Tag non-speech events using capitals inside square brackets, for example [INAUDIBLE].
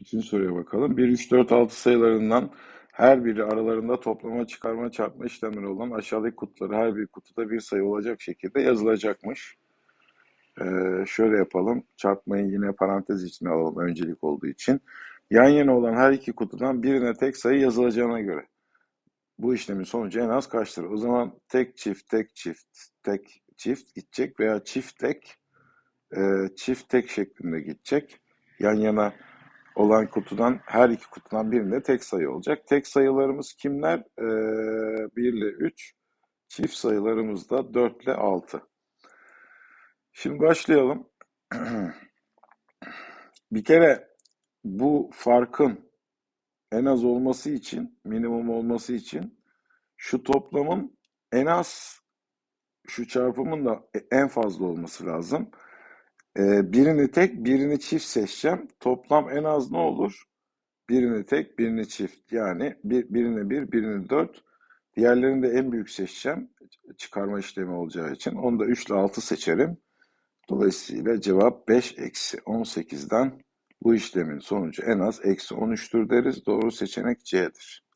Üçüncü soruya bakalım. 1, 3, 4, 6 sayılarından her biri aralarında toplama, çıkarma, çarpma işlemleri olan aşağıdaki kutuları her bir kutuda bir sayı olacak şekilde yazılacakmış. Ee, şöyle yapalım. Çarpmayı yine parantez içine alalım öncelik olduğu için. Yan yana olan her iki kutudan birine tek sayı yazılacağına göre bu işlemin sonucu en az kaçtır? O zaman tek çift, tek çift, tek çift gidecek veya çift tek, e, çift tek şeklinde gidecek. Yan yana olan kutudan her iki kutudan birinde tek sayı olacak. Tek sayılarımız kimler? Ee, 1 ile 3. Çift sayılarımız da 4 ile 6. Şimdi başlayalım. [CLEARS THROAT] Bir kere bu farkın en az olması için, minimum olması için şu toplamın en az şu çarpımın da en fazla olması lazım. Ee, birini tek, birini çift seçeceğim. Toplam en az ne olur? Birini tek, birini çift. Yani bir, birini bir, birini dört. Diğerlerini de en büyük seçeceğim. Çıkarma işlemi olacağı için. Onu da 3 ile 6 seçerim. Dolayısıyla cevap 5 eksi 18'den bu işlemin sonucu en az eksi 13'tür deriz. Doğru seçenek C'dir.